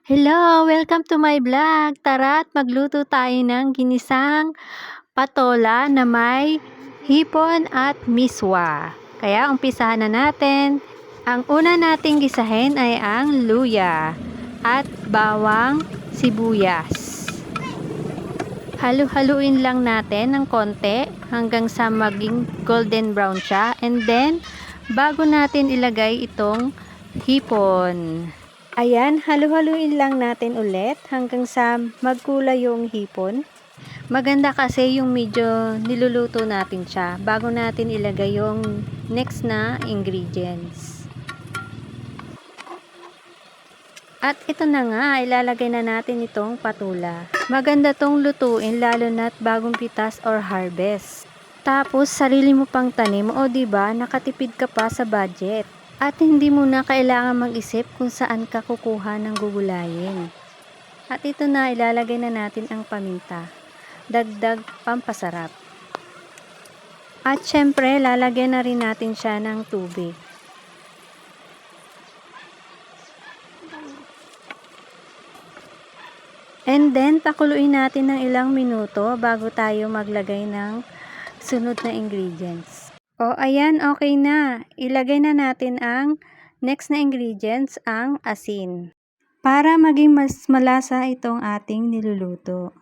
Hello! Welcome to my vlog. Tara at magluto tayo ng ginisang patola na may hipon at miswa. Kaya umpisahan na natin. Ang una nating gisahin ay ang luya at bawang sibuyas. Halu-haluin lang natin ng konti hanggang sa maging golden brown siya. And then, bago natin ilagay itong hipon. Ayan, halu-haluin lang natin ulit hanggang sa magkulay yung hipon. Maganda kasi yung medyo niluluto natin siya bago natin ilagay yung next na ingredients. At ito na nga, ilalagay na natin itong patula. Maganda tong lutuin lalo na't bagong pitas or harvest. Tapos, sarili mo pang tanim o 'di ba nakatipid ka pa sa budget. At hindi mo na kailangan mag-isip kung saan ka kukuha ng gugulayin. At ito na, ilalagay na natin ang paminta. Dagdag pampasarap. At syempre, lalagyan na rin natin siya ng tubig. And then, pakuluin natin ng ilang minuto bago tayo maglagay ng sunod na ingredients. O, ayan, okay na. Ilagay na natin ang next na ingredients, ang asin. Para maging mas malasa itong ating niluluto.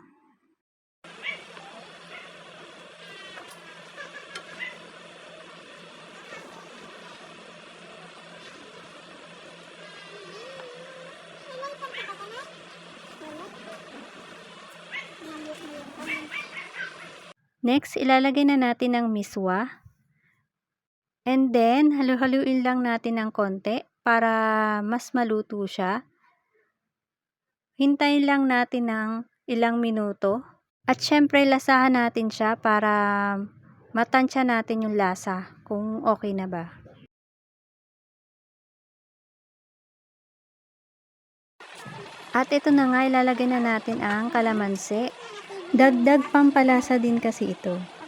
Next, ilalagay na natin ang miswa. And then, halu-haluin lang natin ng konti para mas maluto siya. Hintayin lang natin ng ilang minuto. At syempre, lasahan natin siya para matansya natin yung lasa kung okay na ba. At ito na nga, ilalagay na natin ang kalamansi. Dagdag pampalasa din kasi ito.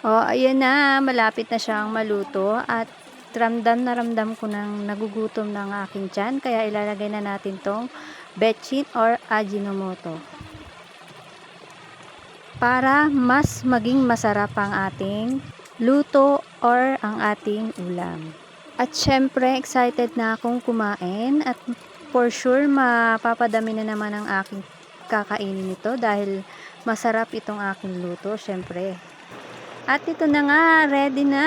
Oh, ayan na. Malapit na siyang maluto. At ramdam na ramdam ko nang nagugutom ng aking tiyan. Kaya ilalagay na natin tong betchin or ajinomoto. Para mas maging masarap ang ating luto or ang ating ulam. At syempre, excited na akong kumain at for sure mapapadami na naman ang aking kakainin nito dahil masarap itong aking luto, syempre. At ito na nga, ready na.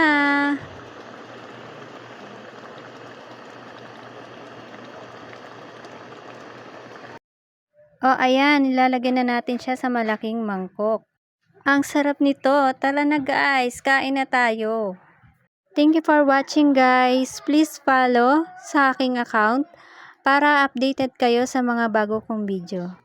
O, ayan, ilalagay na natin siya sa malaking mangkok. Ang sarap nito. Tara na guys, kain na tayo. Thank you for watching guys. Please follow sa aking account para updated kayo sa mga bago kong video.